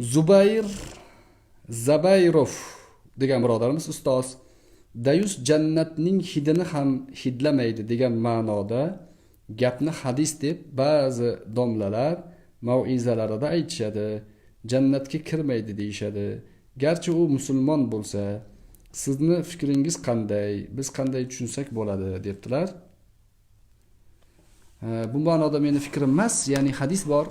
zubayr zabayrov degan birodarimiz ustoz. Dayus jannatning hidini ham hidlamaydi degan ma'noda gapni hadis deb ba'zi domlalar mauizalarida aytishadi. Jannatga kirmaydi deyishadi. Garchi u musulmon bo'lsa sizni fikringiz qanday? Biz qanday tushunsak bo'ladi debdilar. Bu ma'noda meni fikrim emas ya'ni hadis bor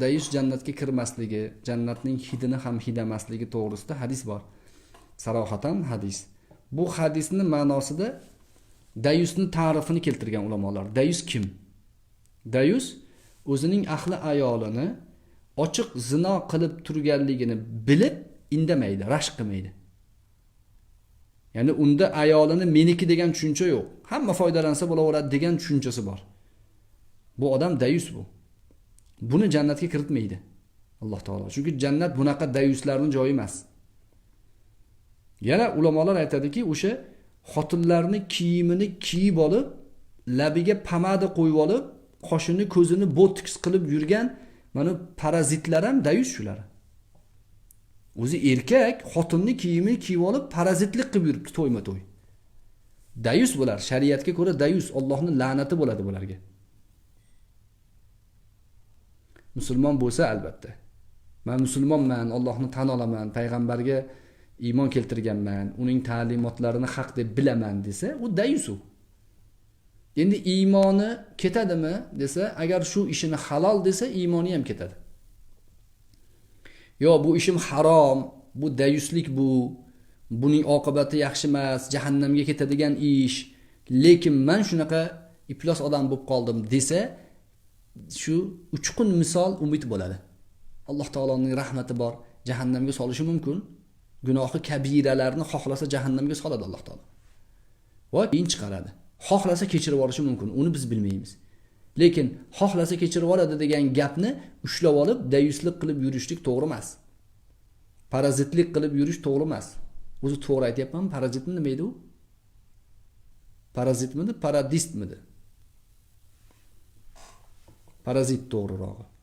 dayus jannatga kirmasligi jannatning hidini ham hidamasligi to'g'risida hadis bor. Sarohatan hadis. Bu hadisni ma'nosida dayusni ta'rifini keltirgan ulamolar. Dayus kim? Dayus o'zining ahli ayolini ochiq zino qilib turganligini bilib indamaydi rashk qilmaydi. Ya'ni unda ayolini meniki degan tushuncha yo'q. Hamma foydalansa bo'laveradi degan tushunchasi bor. Bu odam dayus bu. Buni jannatga kiritmaydi alloh taolo. Chunki jannat bunaqa dayuslarni joyi emas. Yana ulamolar aytadiki o'sha xotinlarni kiyimini kiyib olib labiga pomada qo'yib olib qoshini ko'zini botoks qilib yurgan mana parazitlar ham dayus shular. O'zi erkak xotinni kiyimini kiyib olib parazitlik qilib yuribdi to'yma to'y dayus bular shariatga ko'ra dayus ollohni la'nati bo'ladi bularga musulmon bo'lsa albatta. Man musulmonman ollohni tan olaman payg'ambarga iymon keltirganman uning ta'limotlarini haq deb bilaman desa u dayusu. Endi iymoni ketadimi desa agar shu ishini halol desa iymoni ham ketadi. Yo bu ishim harom bu dayuslik bu buning oqibati yaxshi emas jahannamga ketadigan ish. Lekin man shunaqa iflos odam bo'lib qoldim desa shu uchqun misol umid bo'ladi. Alloh taoloning rahmati bor jahannamga solishi mumkin. Gunohi kabiralarni xohlasa jahannamga soladi alloh taolo. Va keyin chiqaradi. Xohlasa kechirib yuborishi mumkin uni biz bilmaymiz. Lekin xohlasa kechirib yuboradi degan gapni ushlab olib dayuslik qilib yurishlik to'g'ri emas. Parazitlik qilib yurish to'g'ri emas. O'zi to'g'ri aytyapmanmi parazitmi nima edi u? Parazitmidi paradistmidi para zittorra.